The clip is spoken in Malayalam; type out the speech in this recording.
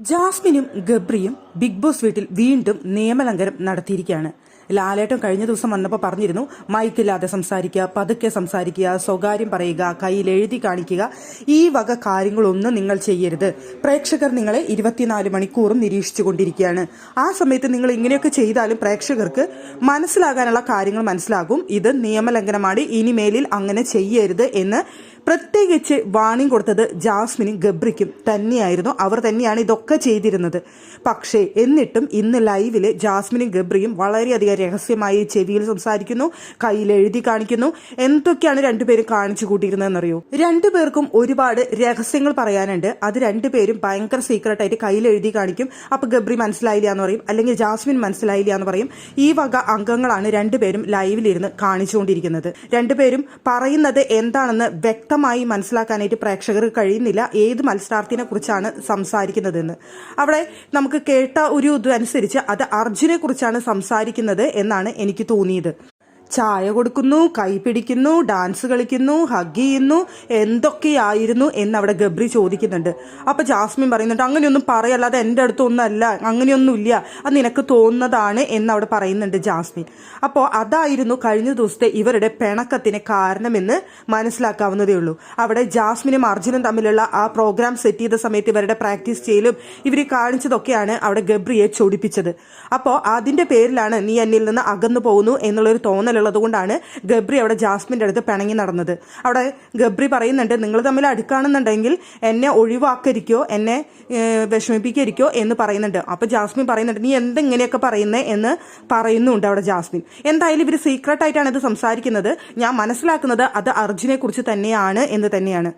ജാസ്മിനും ഗബ്രിയും ബിഗ് ബോസ് വീട്ടിൽ വീണ്ടും നിയമലംഘനം നടത്തിയിരിക്കുകയാണ്. ലാലേട്ടം കഴിഞ്ഞ ദിവസം വന്നപ്പോൾ പറഞ്ഞിരുന്നു മൈക്കില്ലാതെ സംസാരിക്കുക പതുക്കെ സംസാരിക്കുക സ്വകാര്യം പറയുക കയ്യിൽ എഴുതി കാണിക്കുക ഈ വക കാര്യങ്ങളൊന്നും നിങ്ങൾ ചെയ്യരുത്. പ്രേക്ഷകർ നിങ്ങളെ ഇരുപത്തിനാല് മണിക്കൂറും നിരീക്ഷിച്ചു കൊണ്ടിരിക്കുകയാണ് ആ സമയത്ത് നിങ്ങൾ ഇങ്ങനെയൊക്കെ ചെയ്താലും പ്രേക്ഷകർക്ക് മനസ്സിലാകാനുള്ള കാര്യങ്ങൾ മനസ്സിലാകും. ഇത് നിയമലംഘനമാണ് ഇനിമേലിൽ അങ്ങനെ ചെയ്യരുത് എന്ന് പ്രത്യേകിച്ച് വാണിംഗ് കൊടുത്തത് ജാസ്മിനും ഗബ്രിക്കും തന്നെയായിരുന്നു. അവർ തന്നെയാണ് ഇതൊക്കെ ചെയ്തിരുന്നത്. പക്ഷേ എന്നിട്ടും ഇന്ന് ലൈവിൽ ജാസ്മിനും ഗബ്രിയും വളരെയധികം രഹസ്യമായി ചെവിയിൽ സംസാരിക്കുന്നു കയ്യിൽ എഴുതി കാണിക്കുന്നു. എന്തൊക്കെയാണ് രണ്ടുപേരും കാണിച്ചു കൂട്ടിയിരുന്നതെന്നറിയോ? രണ്ടുപേർക്കും ഒരുപാട് രഹസ്യങ്ങൾ പറയാനുണ്ട്. അത് രണ്ടുപേരും ഭയങ്കര സീക്രട്ട് ആയിട്ട് കയ്യിൽ എഴുതി കാണിക്കും. അപ്പൊ ഗബ്രി മനസ്സിലായില്ല എന്ന് പറയും. അല്ലെങ്കിൽ ജാസ്മിൻ മനസ്സിലായില്ല എന്ന് പറയും. ഈ വക അംഗങ്ങളാണ് രണ്ടുപേരും ലൈവിലിരുന്ന് കാണിച്ചുകൊണ്ടിരിക്കുന്നത്. രണ്ടുപേരും പറയുന്നത് എന്താണെന്ന് വ്യക്തമായി മനസ്സിലാക്കാനായിട്ട് പ്രേക്ഷകർക്ക് കഴിയുന്നില്ല. ഏത് മത്സരാർത്ഥിനെ കുറിച്ചാണ് സംസാരിക്കുന്നതെന്ന്. അവിടെ നമുക്ക് കേട്ട ഒരു ഇതനുസരിച്ച് അത് അർജുനെ കുറിച്ചാണ് സംസാരിക്കുന്നത് എന്നാണ് എനിക്ക് തോന്നിയത്. ചായ കൊടുക്കുന്നു കൈ പിടിക്കുന്നു ഡാൻസ് കളിക്കുന്നു ഹഗ് ചെയ്യുന്നു എന്തൊക്കെയായിരുന്നു എന്ന് അവിടെ ഗബ്രി ചോദിക്കുന്നുണ്ട്. അപ്പൊ ജാസ്മിൻ പറയുന്നുണ്ട് അങ്ങനെയൊന്നും പറയല്ലാതെ എന്റെ അടുത്തൊന്നല്ല അങ്ങനെയൊന്നുമില്ല. അത് നിനക്ക് തോന്നുന്നതാണ് എന്ന് അവിടെ പറയുന്നുണ്ട് ജാസ്മിൻ. അപ്പോൾ അതായിരുന്നു കഴിഞ്ഞ ദിവസത്തെ ഇവരുടെ പിണക്കത്തിന് കാരണമെന്ന് മനസ്സിലാക്കാവുന്നതേ ഉള്ളൂ. അവിടെ ജാസ്മിനും അർജുനും തമ്മിലുള്ള ആ പ്രോഗ്രാം സെറ്റ് ചെയ്ത സമയത്ത് ഇവരുടെ പ്രാക്ടീസ് ചെയ്യലും ഇവർ കാണിച്ചതൊക്കെയാണ് അവിടെ ഗബ്രിയെ ചൊടിപ്പിച്ചത്. അപ്പോൾ അതിന്റെ പേരിലാണ് നീ എന്നിൽ നിന്ന് അകന്നു പോകുന്നു എന്നുള്ളൊരു തോന്നലുള്ളത് കൊണ്ടാണ് ഗബ്രി അവിടെ ജാസ്മിന്റെ അടുത്ത് പിണങ്ങി നടന്നത്. അവിടെ ഗബ്രി പറയുന്നുണ്ട് നിങ്ങൾ തമ്മിൽ അടുക്കാണെന്നുണ്ടെങ്കിൽ എന്നെ ഒഴിവാക്കരിക്കോ എന്നെ വിഷമിപ്പിക്കരിക്കോ എന്ന് പറയുന്നുണ്ട്. അപ്പോൾ ജാസ്മിൻ പറയുന്നുണ്ട് നീ എന്തെങ്ങനെയൊക്കെ പറയുന്നേ എന്ന് പറയുന്നുണ്ട് അവിടെ ജാസ്മിൻ. എന്തായാലും ഇവർ സീക്രട്ടായിട്ടാണ് ഇത് സംസാരിക്കുന്നത്. ഞാൻ മനസ്സിലാക്കുന്നത് അത് അർജുനെ കുറിച്ച് തന്നെയാണ് എന്ന് തന്നെയാണ്.